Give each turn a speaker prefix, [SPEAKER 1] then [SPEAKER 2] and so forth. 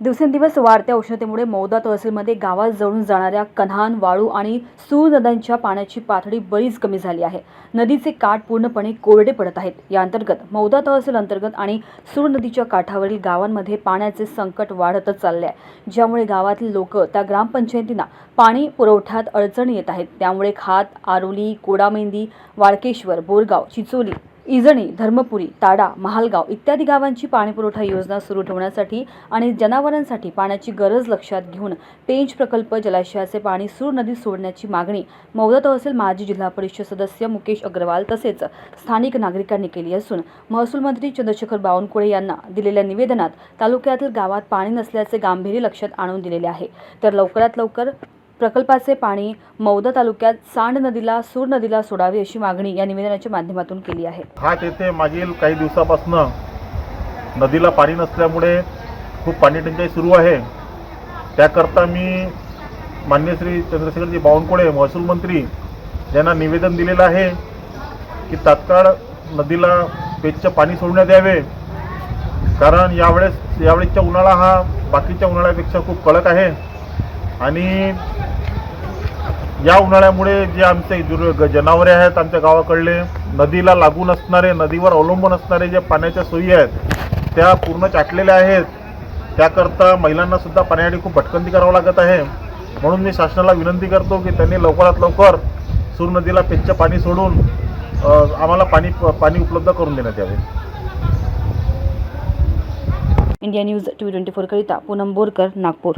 [SPEAKER 1] दिवसेंदिवस वाढत्या उष्णतेमुळे मौदा तहसीलमध्ये गावात जळून जाणाऱ्या कन्हान वाळू आणि सूर नद्यांच्या पाण्याची पातळी बरीच कमी झाली आहे. नदीचे काठ पूर्णपणे कोरडे पडत आहेत. या अंतर्गत मौदा तहसील अंतर्गत आणि सूर नदीच्या काठावरील गावांमध्ये पाण्याचे संकट वाढतच चालले आहे ज्यामुळे गावातील लोक त्या ग्रामपंचायतींना पाणी पुरवठ्यात अडचणी येत आहेत. त्यामुळे खात आरोली कोडामेंदी वाळकेश्वर बोरगाव चिचोली इजणी धर्मपुरी ताडा महालगाव इत्यादी गावांची पाणीपुरवठा योजना सुरू ठेवण्यासाठी आणि जनावरांसाठी पाण्याची गरज लक्षात घेऊन पेंच प्रकल्प जलाशयाचे पाणी सूर नदीत सोडण्याची मागणी मौदा तहसील माजी जिल्हा परिषद सदस्य मुकेश अग्रवाल तसेच स्थानिक नागरिकांनी केली असून महसूल मंत्री चंद्रशेखर बावनकुळे यांना दिलेल्या निवेदनात तालुक्यातील गावात पाणी नसल्याचे गांभीर्य लक्षात आणून दिलेले आहे. तर लवकरात लवकर प्रकल्पाचे पाणी मौदा तालुक्यात सांड नदीला सूर नदीला सोडावे अशी मागणी या निवेदनाच्या माध्यमातून केली आहे.
[SPEAKER 2] घाट येथे मागील काही दिवसापासनं नदीला पाणी नसल्यामुळे खूप पाणी टंचाई सुरू आहे. त्याकरता मी मान्य श्री चंद्रशेखरजी बावनकुळे महसूल मंत्री यांना निवेदन दिलेलं आहे की तात्काळ नदीला पेजचं पाणी सोडण्यात यावे. कारण यावेळेस यावेळेसचा उन्हाळा हा बाकीच्या उन्हाळ्यापेक्षा खूप कडक आहे. आणि या उन्हाळ्यामुळे जे आमचे दुर् जनावरे आहेत आमच्या गावाकडले नदीला लागून असणारे नदीवर अवलंबून असणारे जे पाण्याच्या सोयी आहेत त्या पूर्ण चाटलेल्या आहेत. त्याकरता महिलांनासुद्धा पाण्यासाठी खूप भटकंती करावं लागत आहे. म्हणून मी शासनाला विनंती करतो की त्यांनी लवकरात लवकर सूर नदीला पेच्चं पाणी सोडून आम्हाला पाणी पाणी उपलब्ध करून देण्यात यावे.
[SPEAKER 1] इंडिया न्यूज टू ट्वेंटी फोरकरिता पूनम बोरकर नागपूर.